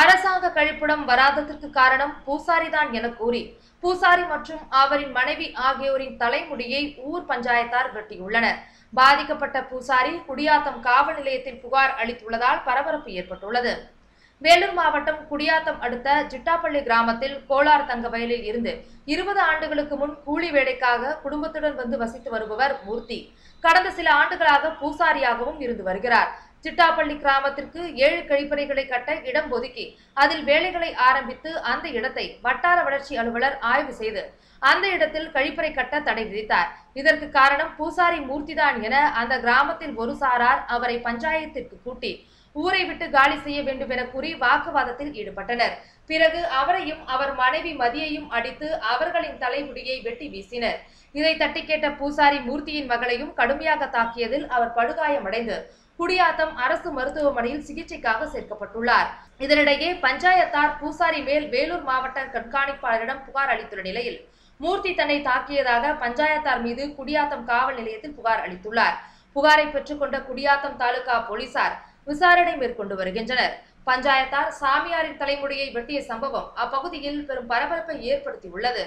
அரசாங்க கழிப்பிடம் வராததற்கு காரணம் பூசாரிதான் என கூறி பூசாரி மற்றும் அவரின் மனைவி ஆகியோரின் தலைமுடியை ஊர் பஞ்சாயத்தார் வெட்டியுள்ளனர். பாதிக்கப்பட்ட பூசாரி குடியாத்தம் காவல் நிலையத்தில் புகார் அளித்துள்ளதால் பரபரப்பு ஏற்பட்டுள்ளது. வேலூர் மாவட்டம் குடியாத்தம் அடுத்த ஜிட்டாப்பள்ளி கிராமத்தில் கோலார் தங்க வயலில் இருந்து இருபது ஆண்டுகளுக்கு முன் கூலி வேலைக்காக குடும்பத்துடன் வந்து வசித்து வருபவர் மூர்த்தி. கடந்த சில ஆண்டுகளாக பூசாரியாகவும் இருந்து வருகிறார். சிட்டாப்பள்ளி கிராமத்திற்கு ஏழு கழிப்பறைகளை கட்ட இடம் ஒதுக்கி அதில் வேலைகளை ஆரம்பித்து அந்த இடத்தை வட்டார வளர்ச்சி அலுவலர் ஆய்வு செய்து அந்த இடத்தில் கழிப்பறை கட்ட தடை விதித்தார். இதற்கு காரணம் பூசாரி மூர்த்திதான் என அந்த கிராமத்தில் ஒரு சாரார் அவரை பஞ்சாயத்திற்கு கூட்டி ஊரை விட்டு காலி செய்ய வேண்டும் என கூறி வாக்குவாதத்தில் ஈடுபட்டனர். பிறகு அவரையும் அவர் மனைவி மதியையும் அடித்து அவர்களின் தலைமுடியை வெட்டி வீசினர். இதை தட்டி கேட்ட பூசாரி மூர்த்தியின் மகளையும் கடுமையாக தாக்கியதில் அவர் படுகாயமடைந்து குடியாத்தம் அரசு மருத்துவமனையில் சிகிச்சைக்காக சேர்க்கப்பட்டுள்ளார். இதனிடையே பஞ்சாயத்தார் பூசாரி மேல் வேலூர் மாவட்ட கண்காணிப்பாளரிடம் புகார் அளித்துள்ள நிலையில் மூர்த்தி தன்னை தாக்கியதாக பஞ்சாயத்தார் மீது குடியாத்தம் காவல் நிலையத்தில் புகார் அளித்துள்ளார். புகாரை பெற்றுக்கொண்ட குடியாத்தம் தாலுகா போலீசார் விசாரணை மேற்கொண்டு வருகின்றனர். பஞ்சாயத்தார் சாமியாரின் தலைமுடியை வெட்டிய சம்பவம் அப்பகுதியில் பெரும் பரபரப்பை ஏற்படுத்தியுள்ளது.